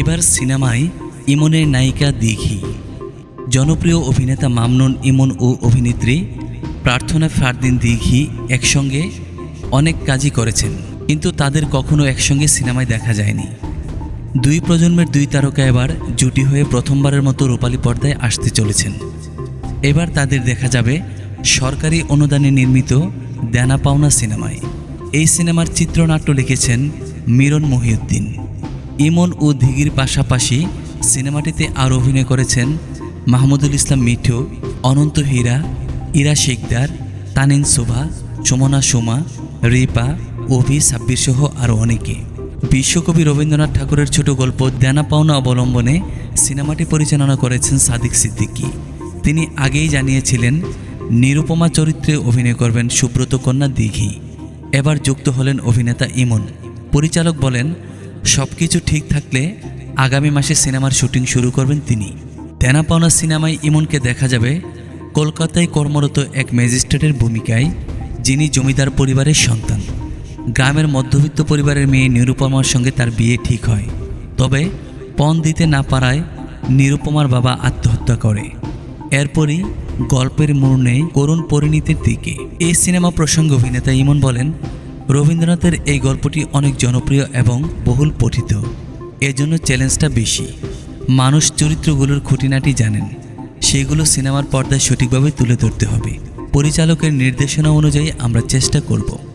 এবার সিনেমায় ইমনের নায়িকা দিঘি। জনপ্রিয় অভিনেতা মামনুন ইমন ও অভিনেত্রী প্রার্থনা ফারদিন দিঘি একসঙ্গে অনেক কাজই করেছেন, কিন্তু তাদের কখনো একসঙ্গে সিনেমায় দেখা যায়নি। দুই প্রজন্মের দুই তারকা এবার জুটি হয়ে প্রথমবারের মতো রূপালী পর্দায় আসতে চলেছেন। এবার তাদের দেখা যাবে সরকারি অনুদানে নির্মিত দেনা পাওনা সিনেমায়। এই সিনেমার চিত্রনাট্য লিখেছেন মিরন মহিউদ্দিন। ইমন ও দিঘির পাশাপাশি সিনেমাটিতে আর অভিনয় করেছেন মাহমুদুল ইসলাম মিঠু, অনন্ত হীরা, ইরা শেখদার, তানিন শোভা, সুমনা সুমা, রিপা, অভি সাব্বির সহ আরও অনেকে। বিশ্বকবি রবীন্দ্রনাথ ঠাকুরের ছোট গল্প দেনা পাওনা অবলম্বনে সিনেমাটি পরিচালনা করেছেন সাদিক সিদ্দিকী। তিনি আগেই জানিয়েছিলেন, নিরুপমা চরিত্রে অভিনয় করবেন সুব্রত কন্যা দিঘি। এবার যুক্ত হলেন অভিনেতা ইমন। পরিচালক বলেন সব কিছু ঠিক থাকলে আগামী মাসে সিনেমার শুটিং শুরু করবেন তিনি। দেনা পাওনা সিনেমায় ইমনকে দেখা যাবে কলকাতায় কর্মরত এক ম্যাজিস্ট্রেটের ভূমিকায়, যিনি জমিদার পরিবারের সন্তান। গ্রামের মধ্যবিত্ত পরিবারের মেয়ে নিরুপমার সঙ্গে তার বিয়ে ঠিক হয়। তবে পণ দিতে না পারায় নিরুপমার বাবা আত্মহত্যা করে। এরপরই গল্পের মোড় নেই করুণ পরিণতির দিকে। এই সিনেমা প্রসঙ্গে অভিনেতা ইমন বলেন রবীন্দ্রনাথের এই গল্পটি অনেক জনপ্রিয় এবং বহুল পঠিত। এজন্য চ্যালেঞ্জটা বেশি। মানুষ চরিত্রগুলোর খুঁটিনাটি জানেন। সেগুলো সিনেমার পর্দায় সঠিকভাবে তুলে ধরতে হবে। পরিচালকের নির্দেশনা অনুযায়ী আমরা চেষ্টা করব।